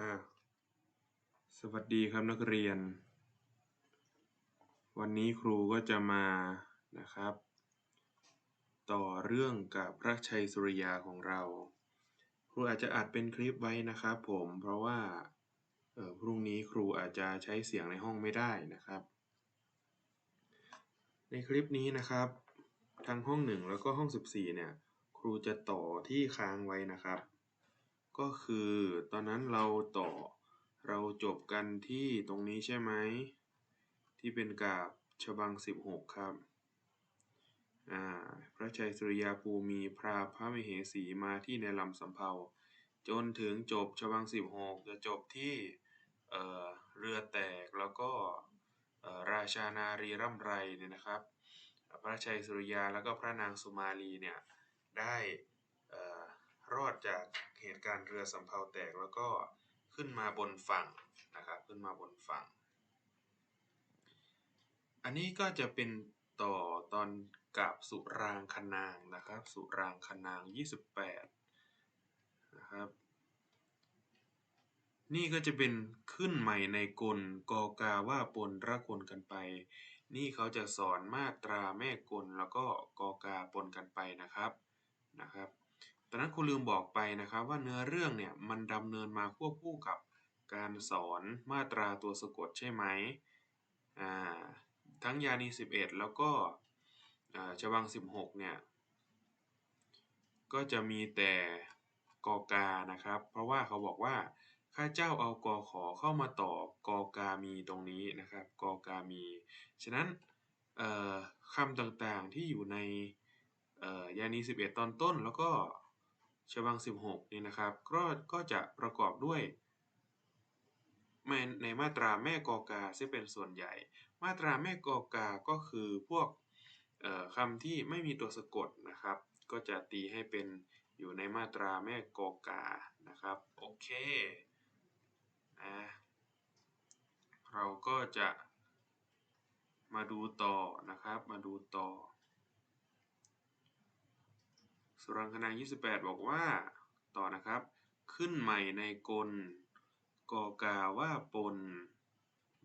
อ่าสวัสดีครับนักเรียน วันนี้ครูก็จะมานะครับ ต่อเรื่องกับพระชัยสุริยาของเรา ครูอาจจะอัดเป็นคลิปไว้นะครับผมเพราะว่าเออพรุ่งนี้ครูอาจจะใช้เสียงในห้องไม่ได้นะครับ ในคลิปนี้นะครับทั้งห้องหนึ่งแล้วก็ห้อง 14เนี่ยครูจะต่อที่ค้างไว้นะครับ ก็คือตอนนั้นเราต่อเราจบกันที่ตรงนี้ใช่ไหม ที่เป็นกาบฉบัง16ครับอ่าพระชัยสุริยาภูมีพราพระมเหสีมาที่ในลำสำเภาจนถึงจบฉบัง16จะจบที่เอ่อเรือแตกแล้วก็ราชานารีร่ำไรเนี่ยนะครับ พระชัยสุริยาแล้วก็พระนางสุมาลีเนี่ยได้ รอดจากเหตุการณ์เรือสำเภาแตกแล้วก็ขึ้นมาบนฝั่งนะครับขึ้นมาบนฝั่ง อันนี้ก็จะเป็นต่อตอนกับสุรางคนางนะครับ สุรางคนาง 28นะครับนี่ก็จะเป็นขึ้นใหม่ในกลกอกาว่าปนระคนกันไป นี่เขาจะสอนมาตราแม่กลแล้วก็กอกาปนกันไปนะครับนะครับ ตอนนั้นครูลืมบอกไปนะครับว่าเนื้อเรื่องเนี่ยมันดำเนินมาควบคู่กับการสอนมาตราตัวสะกดใช่ไหมอ่าทั้งยานี 11 แล้วก็ฉบัง 16 เนี่ย ก็จะมีแต่กอกานะครับ เพราะว่าเขาบอกว่าข้าเจ้าเอากอขอเข้ามาต่อกอกามีตรงนี้นะครับกอกามี ฉะนั้นคำต่างๆที่อยู่ในยานี 11 ตอนต้นแล้วก็ ฉบัง 16นี่นะครับก็ก็จะประกอบด้วยในมาตราแม่กอกาซึ่งเป็นส่วนใหญ่ มาตราแม่กอกาก็คือพวกคำที่ไม่มีตัวสะกดนะครับ ก็จะตีให้เป็นอยู่ในมาตราแม่กอกานะครับโอเคนะเราก็จะมาดูต่อนะครับมาดูต่อ สุรังคณา28 บอกว่า ต่อนะครับ ขึ้นใหม่ในกลกอกาว่าปน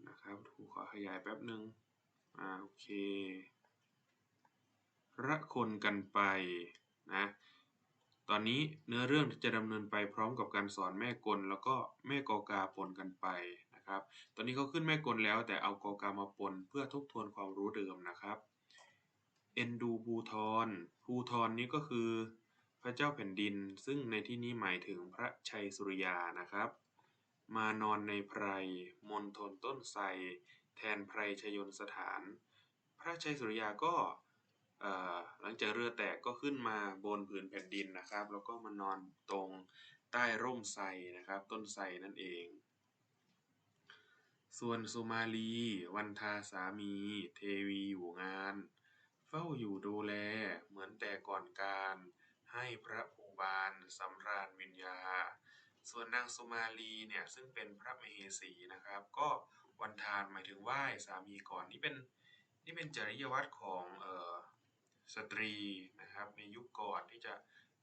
นะครับถูกขอขยายแป๊บหนึ่งอ่าโอเค ระคนกันไปนะ ตอนนี้เนื้อเรื่องจะดำเนินไปพร้อมกับการสอนแม่กลแล้วก็แม่กอกาปนกันไปนะครับ ตอนนี้เขาขึ้นแม่กลแล้วแต่เอากอกามาปนเพื่อทบทวนความรู้เดิมนะครับ เอ็นดูภูทรภูทรนี้ก็คือพระเจ้าแผ่นดิน ซึ่งในที่นี้หมายถึงพระชัยสุริยานะครับ มานอนในไพร มณฑลต้นไทร แทนไพรชยนสถาน พระชัยสุริยาก็หลังจากเรือแตกก็ขึ้นมาบนผืนแผ่นดินนะครับ แล้วก็มานอนตรงใต้ร่มไทรนะครับ ต้นไทรนั่นเอง ส่วนสุมาลี วันทาสามี เทวีอยู่งาน ฝ้าอยู่ดูแลเหมือนแต่ก่อนการ ให้พระภูบาลสำราญวิญญา ส่วนนางสุมาลีเนี่ยซึ่งเป็นพระมเหสีนะครับ ก็วันทานหมายถึงไหว้สามีก่อนนี่เป็นนี่เป็นจริยวัตรของเอ่อสตรีนะครับในยุคก่อนที่จะ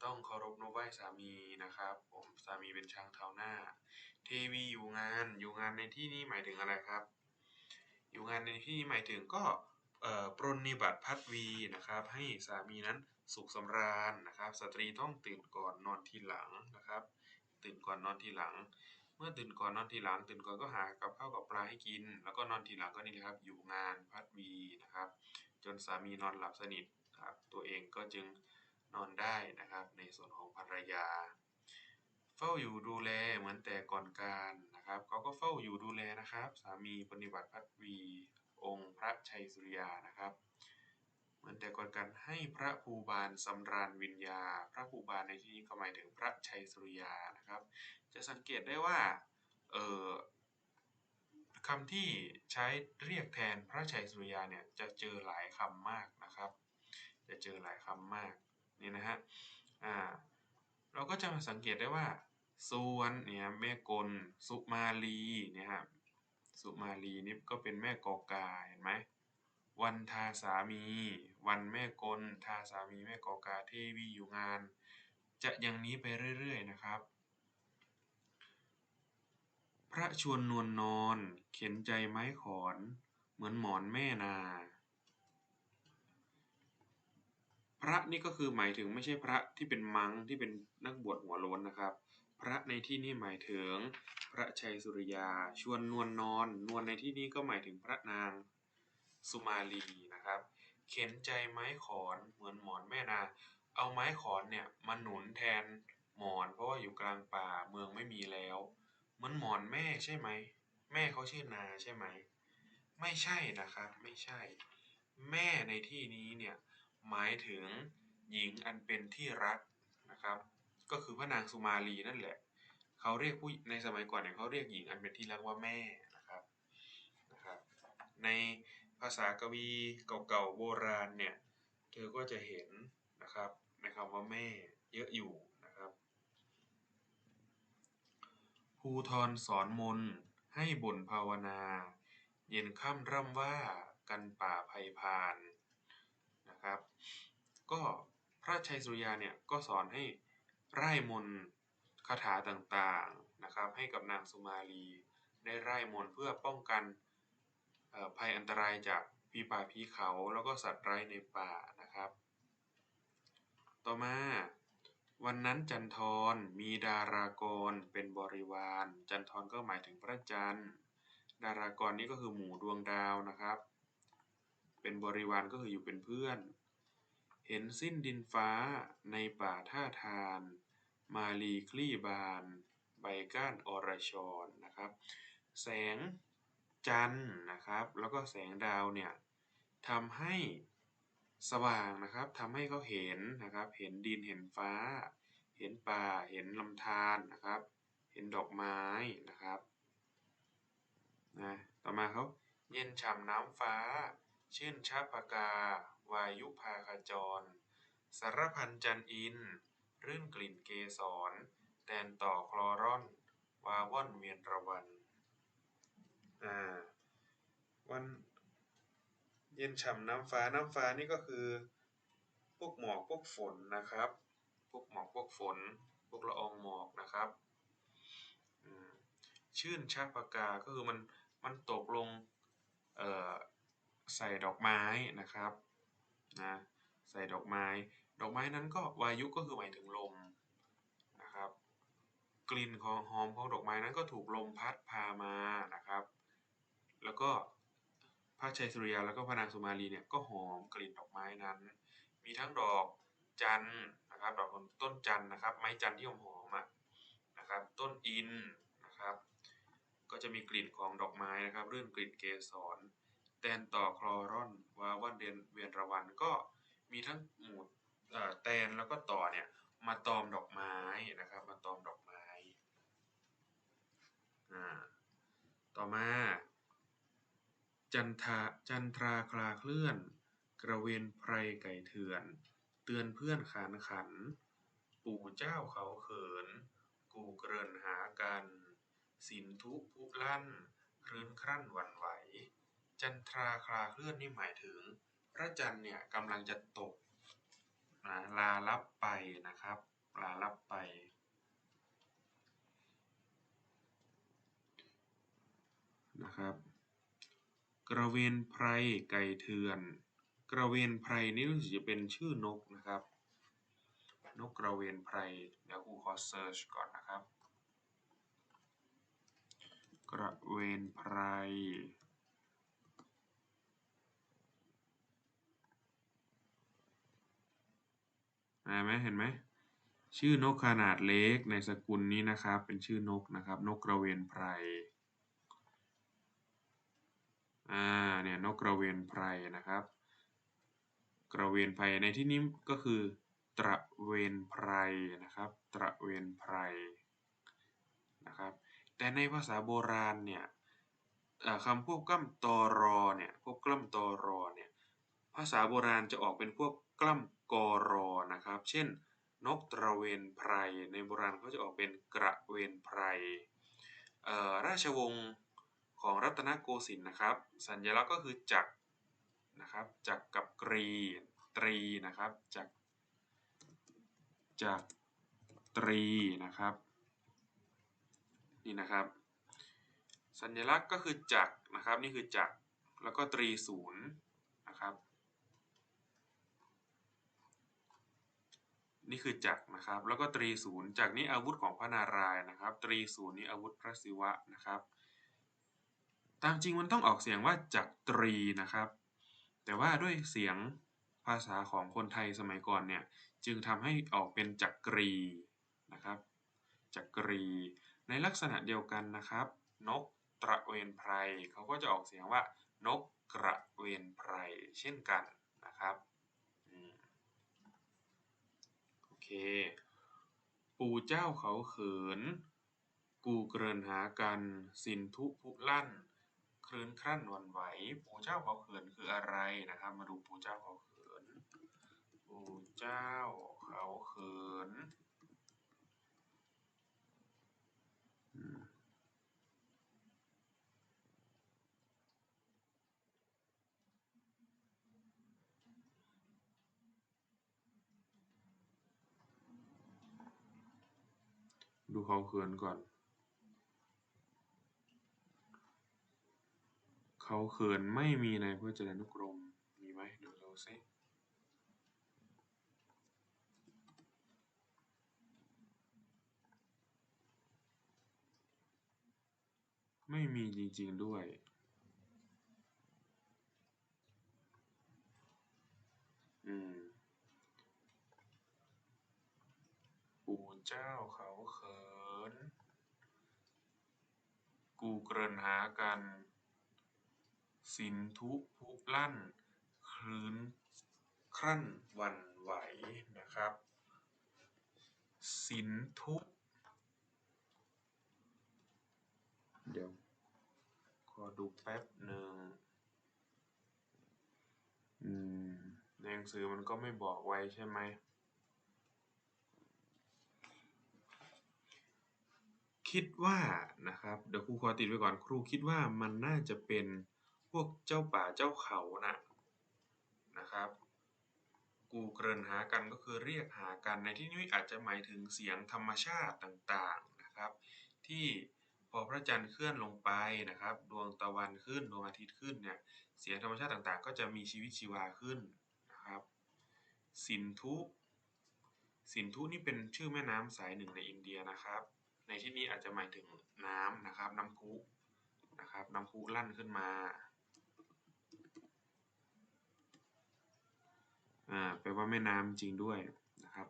ต้องเคารพนบไหว้สามีนะครับผมสามีเป็นช้างเท้าหน้า เทวีอยู่งานอยู่งานในที่นี้หมายถึงอะไรครับ อยู่งานในที่นี้หมายถึงก็ ปรนนิบัติพัดวีนะครับ ให้สามีนั้นสุขสำราญนะครับ สตรีต้องตื่นก่อนนอนทีหลังนะครับ ตื่นก่อนนอนทีหลัง เมื่อตื่นก่อนนอนทีหลัง ตื่นก่อนก็หากับข้าวกับปลาให้กิน แล้วก็นอนทีหลังก็นี่นะครับ อยู่งานพัดวีนะครับ จนสามีนอนหลับสนิทครับ ตัวเองก็จึงนอนได้นะครับ ในส่วนของภรรยา เฝ้าอยู่ดูแลเหมือนแต่ก่อนการนะครับเขาก็เฝ้าอยู่ดูแลนะครับ สามีปฏิบัติพัฒวี องค์พระชัยสุริยานะครับเหมือนแต่ก่อนการให้พระภูบาลสำราญวิญญา พระภูบาลในที่นี้ก็หมายถึงพระชัยสุริยานะครับ จะสังเกตได้ว่าเออคำที่ใช้เรียกแทนพระชัยสุริยาเนี่ยจะเจอหลายคำมากนะครับ จะเจอหลายคำมากนี่นะฮะอ่าเราก็จะมาสังเกตได้ว่าส่วนเนี่ยแม่กล สุมาลีเนี่ยครับ สุมาลีนี่ก็เป็นแม่กอกาเห็นไหม วันทาสามี วันแม่กล ทาสามีแม่กอกา เทวีอยู่งาน จะอย่างนี้ไปเรื่อยๆนะครับ พระชวนนวลนอน เข็นใจไม้ขอน เหมือนหมอนแม่นา พระนี่ก็คือหมายถึงไม่ใช่พระที่เป็นมังที่เป็นนักบวชหัวโล้นนะครับ พระในที่นี้หมายถึง พระชัยสุริยา ชวนนวลนอน นวลในที่นี้ก็หมายถึงพระนางสุมาลีนะครับ เข็นใจไม้ขอนเหมือนหมอนแม่นา เอาไม้ขอนเนี่ยมาหนุนแทนหมอน เพราะว่าอยู่กลางป่าเมืองไม่มีแล้ว เหมือนหมอนแม่ใช่ไหม แม่เขาชื่อนาใช่ไหม ไม่ใช่นะครับ ไม่ใช่ แม่ในที่นี้เนี่ยหมายถึงหญิงอันเป็นที่รักนะครับ ก็คือพระนางสุมาลีนั่นแหละ เขาเรียกผู้ในสมัยก่อนเนี่ยเขาเรียกหญิงอันเป็นที่รักว่าแม่นะครับนะครับ ในภาษากวีเก่าๆโบราณเนี่ยเธอก็จะเห็นนะครับในคำว่าแม่เยอะอยู่นะครับภูทรสอนมนให้บ่นภาวนา เย็นค่ำร่ำว่ากันป่าไพพานนะครับ ก็พระชัยสุริยาเนี่ยก็สอนให้ ไร่มนต์คาถาต่างๆนะครับ ให้กับนางสุมาลี ได้ไร่มนต์เพื่อป้องกันภัยอันตรายจากผีป่าผีเขาแล้วก็สัตว์ไร้ในป่านะครับ ต่อมาวันนั้นจันทรมีดารากรเป็นบริวาร จันทรก็หมายถึงพระจันทร์ ดารากรนี้ก็คือหมู่ดวงดาวนะครับ เป็นบริวารก็คืออยู่เป็นเพื่อน เห็นสิ้นดินฟ้าในป่าท่าทาน มาลีคลี่บาน ใบก้านอรชรนะครับ แสงจันทร์นะครับ แล้วก็แสงดาวเนี่ยทำให้สว่างนะครับทำให้เขาเห็นนะครับ เห็นดินเห็นฟ้า เห็นป่าเห็นลำธารนะครับ เห็นดอกไม้นะครับนะต่อมาเขาเย็นฉ่ำน้ำฟ้า ชื่นชัพกา วายุพาคจร สารพันจันอิน รื่นกลิ่นเกสรแตนต่อคลอร่อน วาว่อนเวียนระวัน อ่า วันเย็นฉ่ำน้ำฟ้า น้ำฟ้านี่ก็คือ พวกหมอกพวกฝนนะครับ พวกหมอกพวกฝน พวกละอองหมอกนะครับ ชื่นชักปากกา ก็คือมันมันตกลงใส่ดอกไม้นะครับนะใส่ดอกไม้ ดอกไม้นั้นก็วายุก็คือหมายถึงลมนะครับ กลิ่นของหอมของดอกไม้นั้นก็ถูกลมพัดพามานะครับ แล้วก็พระชัยสุริยาแล้วก็พระนางสุมาลีเนี่ยก็หอมกลิ่นดอกไม้นั้น มีทั้งดอกจันนะครับดอกต้นจันนะครับ ไม้จันที่หอมหอมนะครับ ต้นอินนะครับ ก็จะมีกลิ่นของดอกไม้นะครับเรื่องกลิ่นเกสรแตนต่อคลอรอนวาวันเดนเวียนระวันก็มีทั้งหมู แตนแล้วก็ต่อเนี่ยมาตอมดอกไม้นะครับ มาตอมดอกไม้ต่อมา จันทาจันทราคลาเคลื่อน กระเวนไพรไก่เถื่อน เตือนเพื่อนขานขัน ปู่เจ้าเขาเขิน กูเกรินหากัน สินทุผู้ลั่นครื้นครั่นวันไหว จันทราคลาเคลื่อนนี่หมายถึง พระจันทร์เนี่ยกำลังจะตก นะลาลับไปนะครับ ลาลับไป นะครับ กระเวนไพรไก่เถื่อน กระเวนไพรนี่รู้สึกจะเป็นชื่อนกนะครับ นกกระเวนไพรเดี๋ยวครูขอเซิร์ชก่อนนะครับ กระเวนไพร เห็นไหมเห็นไหมชื่อนกขนาดเล็กในสกุลนี้นะครับ เป็นชื่อนกนะครับ นกกระเวนไพรอ่าเนี่ยนกกระเวนไพรนะครับ กระเวนไพรในที่นี้ก็คือ ตระเวนไพรนะครับ ตระเวนไพรนะครับ แต่ในภาษาโบราณเนี่ยคำพวกกล้ำตอรอเนี่ยพวกกล้ำตอรอ ภาษาโบราณจะออกเป็นพวกกล้ำกอรอนะครับ เช่น นกตระเวนไพร ในโบราณเขาจะออกเป็นกระเวนไพร ราชวงศ์ของรัตนโกสินทร์นะครับ สัญลักษณ์ก็คือจักรนะครับจักรกับกรีตรีนะครับจักรจักรตรีนะครับนี่นะครับ สัญลักษณ์ก็คือจักรนะครับนี่คือจักรแล้วก็ตรีศูนย์นะครับ นี่คือจักรนะครับ แล้วก็ตรีศูนย์จักรนี้อาวุธของพระนารายณ์นะครับ ตรีศูนย์นี่อาวุธพระศิวะนะครับ ตามจริงมันต้องออกเสียงว่าจักรตรีนะครับ แต่ว่าด้วยเสียงภาษาของคนไทยสมัยก่อนเนี่ยจึงทำให้ออกเป็นจักรีนะครับ จักรี ในลักษณะเดียวกันนะครับ นกตระเวนไพรเขาก็จะออกเสียงว่านกกระเวนไพรเช่นกันนะครับโอเค ปู่เจ้าเขาเขิน กูเกรินหากัน สินทุพุลั่น เคลื่นครั่นวันไหว ปู่เจ้าเขาเขินคืออะไรนะครับ มาดูปู่เจ้าเขาเขิน ปู่เจ้าเขาเขิน ดูเขาเขินก่อน เขาเขินไม่มีในพจนานุกรม มีไหมดูดูซิไม่มีจริง ๆ ด้วย อืมปู่เจ้าเขาเขิน กู เกรินหากัน สินทุพุลั่น คลื้นครั่นวันไหวนะครับ สินทุเดี๋ยวขอดูแป๊บหนึ่งอืมในหนังสือมันก็ไม่บอกไว้ใช่ไหม คิดว่านะครับ เดี๋ยวครูขอติดไว้ก่อน ครูคิดว่ามันน่าจะเป็นพวกเจ้าป่าเจ้าเขาน่ะนะครับ กูเกรินหากันก็คือเรียกหากันในที่นี้อาจจะหมายถึงเสียงธรรมชาติต่างๆนะครับ ที่พอพระจันทร์เคลื่อนลงไปนะครับ ดวงตะวันขึ้นดวงอาทิตย์ขึ้นเนี่ยเสียงธรรมชาติต่างๆ ก็จะมีชีวิตชีวาขึ้นนะครับ สินธุ สินธุนี่เป็นชื่อแม่น้ำสายหนึ่งในอินเดียนะครับ ในที่นี้อาจจะหมายถึงน้ำนะครับ น้ำพุนะครับน้ำพุลั่นขึ้นมาอ่าแปลว่าแม่น้ำจริงด้วยนะครับ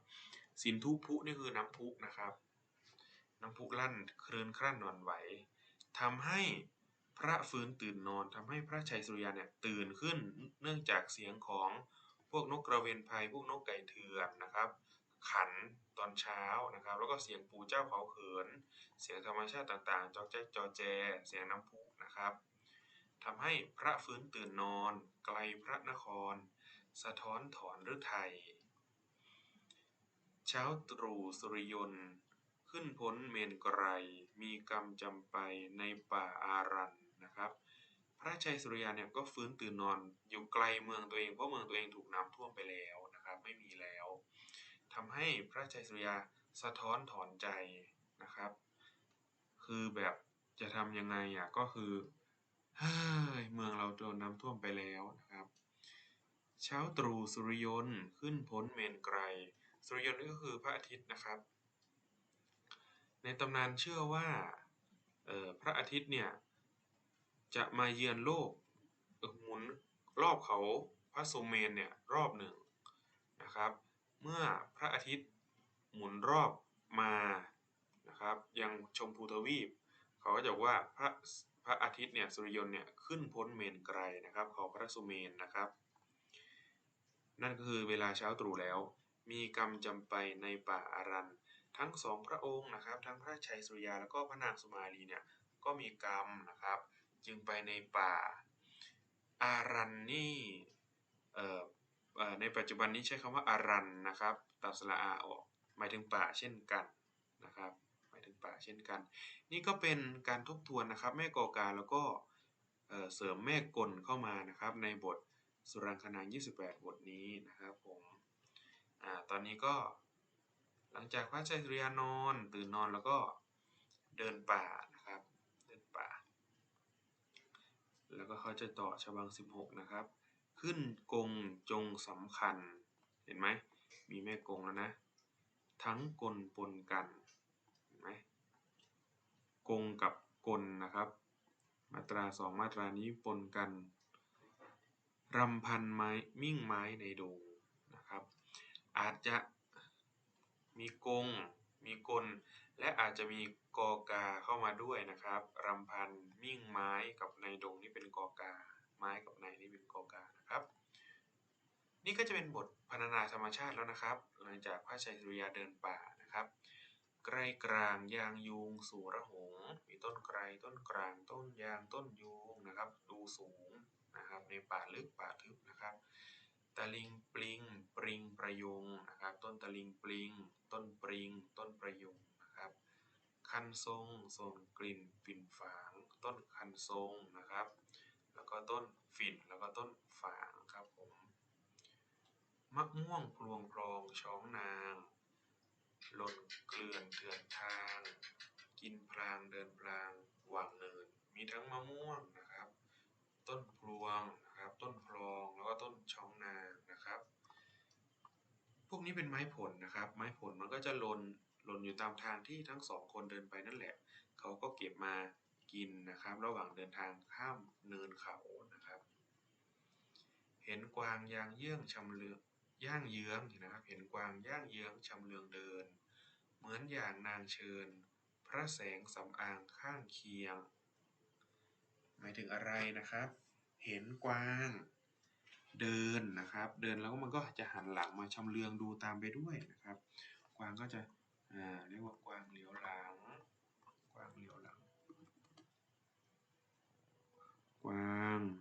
สินธุพุนี่คือน้ำพุนะครับ น้ำพุลั่นคลื่อนครั่นหวนไหวทำให้พระฟื้นตื่นนอนทำให้พระชัยสุริยาเนี่ยตื่นขึ้นเนื่องจากเสียงของพวกนกกระเวนภัยพวกนกไก่เถื่อนนะครับ ขัน ตอนเช้านะครับ แล้วก็เสียงปู่เจ้าเขาเขิน เสียงธรรมชาติต่างๆ จอกแจ๊กจอแจ เสียงน้ำพุนะครับทำให้พระฟื้นตื่นนอน ไกลพระนคร สะท้อนถอนฤทัยเช้าตรู่สุริยนต์ ขึ้นพ้นเมนไกร มีกรรมจำไปในป่าอารันนะครับ พระชัยสุริยาเนี่ยก็ฟื้นตื่นนอนอยู่ไกลเมืองตัวเองเพราะเมืองตัวเองถูกน้ำท่วมไปแล้วนะครับ ไม่มีแล้ว ทำให้พระชัยสุริยาสะท้อนถอนใจนะครับ คือแบบจะทำยังไงอะก็คือเฮ้ยเมืองเราโดนน้ำท่วมไปแล้วนะครับ เช้าตรู่สุริยนต์ขึ้นพ้นเมนไกรสุริยนต์นี่ก็คือพระอาทิตย์นะครับ ในตำนานเชื่อว่าพระอาทิตย์เนี่ยจะมาเยือนโลกหมุนรอบเขาพระสุเมนเนี่ยรอบหนึ่งนะครับ เมื่อพระอาทิตย์หมุนรอบมานะครับยังชมพูทวีป เขาก็จะบอกว่าพระพระอาทิตย์เนี่ยสุริยนต์เนี่ยขึ้นพ้นเมนไกรนะครับของพระสุเมนนะครับ นั่นก็คือเวลาเช้าตรู่แล้ว มีกรรมจำไปในป่าอารัน ทั้งสองพระองค์นะครับ ทั้งพระชัยสุริยาแล้วก็พระนางสุมาลีเนี่ยก็มีกรรมนะครับ จึงไปในป่าอารันนี่เอ่อ ในปัจจุบันนี้ใช้คำว่าอารันนะครับตัดสระอาออก หมายถึงป่าเช่นกันนะครับหมายถึงป่าเช่นกัน นี่ก็เป็นการทบทวนนะครับ แม่กอการแล้วก็เสริมแม่กลเข้ามานะครับ ในบทสุรังคณาง28 บทนี้นะครับผมอตอนนี้ก็หลังจากพระชัยสุริยานอน ตื่นนอนแล้วก็เดินป่านะครับ เดินป่า แล้วก็เขาจะต่อฉบังสิบหกนะครับ ขึ้นกงจงสำคัญ เห็นไหมมีแม่กงแล้วนะ ทั้งกลปนกัน เห็นไหมกงกับกลนะครับ มาตราสองมาตรานี้ปนกันรำพันไม้มิ่งไม้ในดงนะครับ อาจจะมีกง มีกล และอาจจะมีกอกาเข้ามาด้วยนะครับรำพันมิ่งไม้กับในดงนี่เป็นกอกา ไม้กับในนี่เป็นโกกานะครับ นี่ก็จะเป็นบทพรรณนาธรรมชาติแล้วนะครับ หลังจากพระชัยสุริยาเดินป่านะครับ ไกรกลางยางยูงสู่ระหง มีต้นไกรต้นกลางต้นยางต้นยูงนะครับ ดูสูงนะครับในป่าลึกป่าทึบนะครับตะลิงปลิง ปริงประยงนะครับ ต้นตะลิงปลิง ต้นปริง ต้นประยงนะครับ คันทรงส่งกลิ่นฝิ่นฝาง ต้นคันทรงนะครับ แล้วก็ต้นฝิ่น แล้วก็ต้นฝางครับผม มะม่วงพลวงพลองช้องนางหล่นเกลื่อนเถื่อนทาง กินพลางเดินพลางหว่างเนิน มีทั้งมะม่วงนะครับ ต้นพลวงนะครับ ต้นพลองแล้วก็ต้นช้องนางนะครับ พวกนี้เป็นไม้ผลนะครับ ไม้ผลมันก็จะหล่นหล่นอยู่ตามทางที่ทั้งสองคนเดินไปนั่นแหละ เขาก็เก็บมา กินนะครับ ระหว่างเดินทางข้ามเนินเขานะครับ เห็นกวางยางเยื่องชำเลืองย่างเยื้องนะครับ เห็นกวางย่างเยื้องชำเลืองเดิน เหมือนอย่างนางเชิญ พระแสงสำอางข้างเคียง หมายถึงอะไรนะครับ เห็นกวางเดินนะครับ เดินแล้วมันก็จะหันหลังมาชำเลืองดูตามไปด้วยนะครับ กวางก็จะเรียกว่ากวางเหลียวหลัง quang